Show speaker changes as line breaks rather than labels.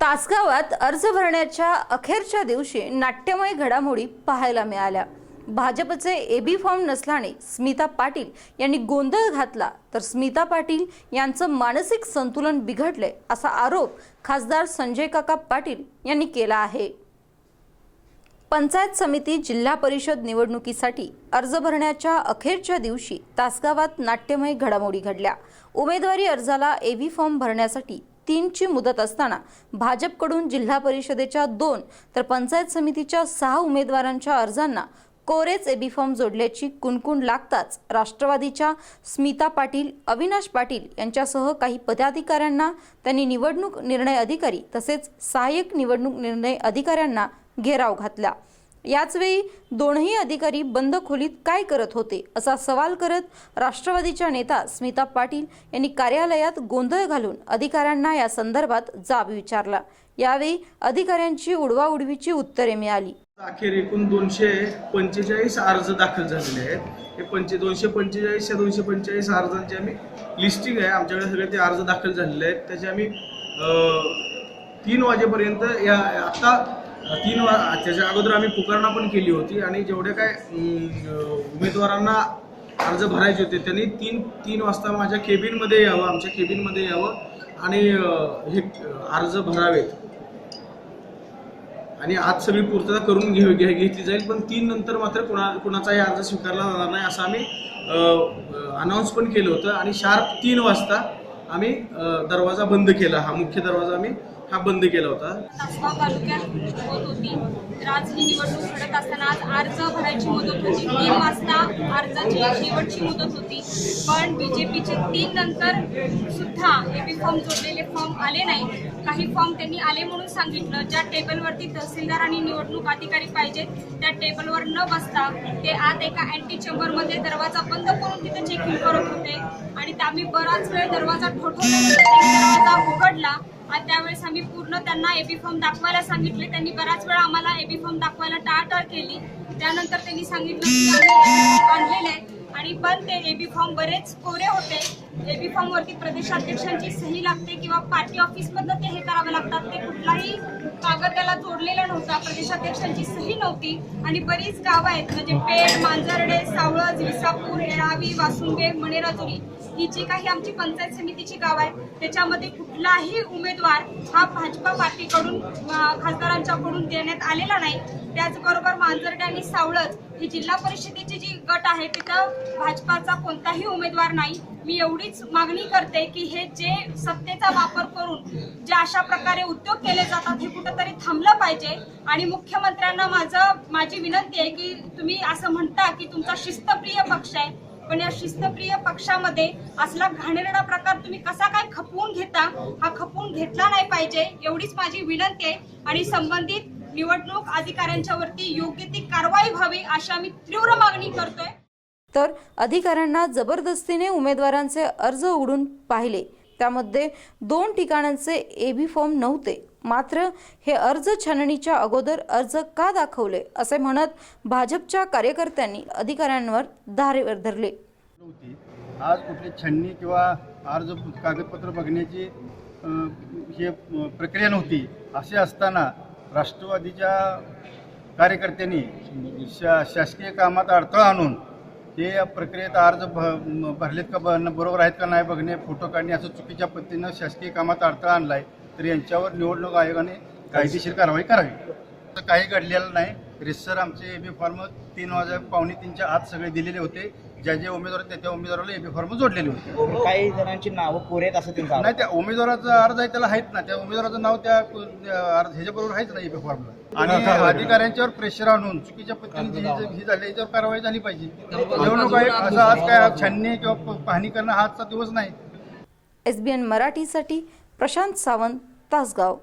तासगावात अर्ज भरण्याच्या अखेरच्या दिवशी नाट्यमय घडामोडी पाहायला मिळाल्या. भाजपचे एबी फॉर्म नसल्याने स्मिता पाटील यांनी गोंधळ घातला. तर स्मिता पाटील यांचं मानसिक संतुलन बिघडले असा आरोप खासदार संजय काका पाटील यांनी केला आहे. पंचायत समिती जिल्हा परिषद निवडणुकीसाठी अर्ज भरण्याच्या अखेरच्या दिवशी तासगावात नाट्यमय घडामोडी घडल्या. उमेदवारी अर्जाला एव्ही फॉर्म भरण्यासाठी तीनची मुदत असताना भाजपकडून जिल्हा परिषदेच्या दोन तर पंचायत समितीच्या सहा उमेदवारांच्या अर्जांना कोरेच एबी फॉर्म जोडल्याची कुणकुण लागताच राष्ट्रवादीच्या स्मिता पाटील अविनाश पाटील यांच्यासह काही पदाधिकाऱ्यांना त्यांनी निवडणूक निर्णय अधिकारी तसेच सहाय्यक निवडणूक निर्णय अधिकाऱ्यांना घेराव घातला. याचवेळी दोनही अधिकारी बंद खोलीत काय करत होते असा सवाल करत राष्ट्रवादीच्या नेता स्मिता पाटील यांनी कार्यालयात गोंधळ घालून अधिकाऱ्यांना या संदर्भात जाब विचारला. यावेळी अधिकाऱ्यांची उडवाउडवीची उत्तरे मिळाली.
अखेर एकूण दोनशे पंचेचाळीस अर्ज दाखल झालेले आहेत. हे पंचे दोनशे पंचेचाळीस या दोनशे पंचेचाळीस अर्जांची आम्ही लिस्टिंग आहे. आमच्याकडे सगळे ते अर्ज दाखल झालेले आहेत. त्याचे आम्ही तीन वाजेपर्यंत या आता तीन वा त्याच्या अगोदर आम्ही पुकारणा पण केली होती आणि जेवढे काय उमेदवारांना अर्ज भरायचे होते त्यांनी तीन तीन वाजता माझ्या केबिनमध्ये यावं आमच्या केबिनमध्ये यावं आणि हे अर्ज भरावेत. आणि आज सगळी पूर्तता करून घे घे- घेतली जाईल पण तीन नंतर मात्र कुणा कुणाचाही अर्ज स्वीकारला जाणार नाही असं आम्ही अनाऊन्स पण केलं होतं. आणि शार्प तीन वाजता आम्ही दरवाजा बंद केला. हा मुख्य दरवाजा आम्ही हा बंद केला होता.
तासगाव तालुक्यात होत होती. तर आज ही निवडणूक घडत असताना आज अर्ज भरायची मुदत होती. तीन वाजता अर्जाची शेवटची मुदत होती. पण बीजेपीचे तीन नंतर सुद्धा एबी फॉर्म जोडलेले फॉर्म आले नाही काही फॉर्म त्यांनी आले म्हणून सांगितलं. ज्या टेबलवरती तहसीलदार आणि निवडणूक अधिकारी पाहिजेत त्या टेबलवर न बसता ते आत एका अँटी चेंबरमध्ये दरवाजा बंद करून तिथे चेकिंग करत होते. आणि आम्ही बराच वेळ दरवाजा दरवाजा उघडला. आणि त्यावेळेस आम्ही पूर्ण त्यांना एबी फॉर्म दाखवायला सांगितले. त्यांनी बराच वेळा आम्हाला एबी फॉर्म दाखवायला टाळटाळ केली. त्यानंतर त्यांनी सांगितलं की आम्ही आणलेले आणि पण ते एबी फॉर्म बरेच कोरे होते. एबी फॉर्म वरती प्रदेशाध्यक्षांची सही लागते किंवा पार्टी ऑफिस मधनं ते हे करावे लागतात. ते कुठलाही कागद त्याला जोडलेला नव्हता. प्रदेशाध्यक्षांची सही नव्हती. आणि बरीच गावं आहेत म्हणजे पेड मांजर्डे सावळज विसापूर येळावी वासुंबे मणेराजुरी ही जी काही आमची पंचायत समितीची गाव आहे त्याच्यामध्ये कुठलाही उमेदवार हा भाजपा पार्टीकडून खासदारांच्याकडून देण्यात आलेला नाही. त्याचबरोबर मांजर्डे आणि सावळज ही जिल्हा परिषदेची जी गट आहे तिथं भाजपाचा कोणताही उमेदवार नाही. मी एवढीच मागणी करते की हे जे सत्तेचा वापर करून जे अशा प्रकारे उद्योग केले जातात हे कुठंतरी थांबलं पाहिजे. आणि मुख्यमंत्र्यांना माझं माझी विनंती आहे की तुम्ही असं म्हणता की तुमचा शिस्तप्रिय पक्ष आहे. पण या शिस्तप्रिय पक्षामध्ये असला घाणेरडा प्रकार तुम्ही कसा काय खपवून घेता हा खपवून घेतला नाही पाहिजे एवढीच माझी विनंती आहे. आणि संबंधित निवडणूक अधिकाऱ्यांच्या वरती योग्य ती कारवाई व्हावी अशी आम्ही तीव्र मागणी करतोय.
तर अधिकाऱ्यांना जबरदस्तीने उमेदवारांचे अर्ज उघडून पाहिले. त्यामध्ये दोन ठिकाणांचे एबी फॉर्म नव्हते. मात्र हे अर्ज छाननीच्या अगोदर अर्ज का दाखवले असे म्हणत भाजपच्या कार्यकर्त्यांनी अधिकाऱ्यांवर धारेवर धरले.
आज कुठली छाननी किंवा अर्ज कागदपत्र बघण्याची हे प्रक्रिया नव्हती. असे असताना राष्ट्रवादीच्या कार्यकर्त्यांनी शा शासकीय कामात अडथळा आणून हे या प्रक्रियेत अर्ज भ भरलेत का ब बरोबर आहेत का नाही बघणे फोटो काढणे असं चुकीच्या पद्धतीनं शासकीय कामात अडथळा आणला आहे तर यांच्यावर निवडणूक आयोगाने कायदेशीर कारवाई करावी. तर काही घडलेलं नाही. रिसर आमचे एबी फॉर्म तीन वाजा पावणे तीनच्या आत सगळे दिलेले होते. ज्या ज्या उमेदवार त्या त्या उमेदवाराला एबी फॉर्म जोडलेले होते.
काही जणांची नावं आहेत असं त्यांचा
नाही त्या उमेदवाराचा अर्ज आहे त्याला आहेत ना. त्या उमेदवाराचं नाव त्या अर्ज ह्याच्याबरोबर आहेच ना एबी फॉर्मला. आणि अधिकाऱ्यांच्यावर प्रेशर आणून चुकीच्या पद्धतीने जी जी- ही झाली याच्यावर कारवाई झाली पाहिजे. निवडणूक आयोग असं आज काय छाननी किंवा प- पाहणी करणं हा आजचा दिवस नाही.
एस बी एन मराठीसाठी प्रशांत सावंत तासगाव.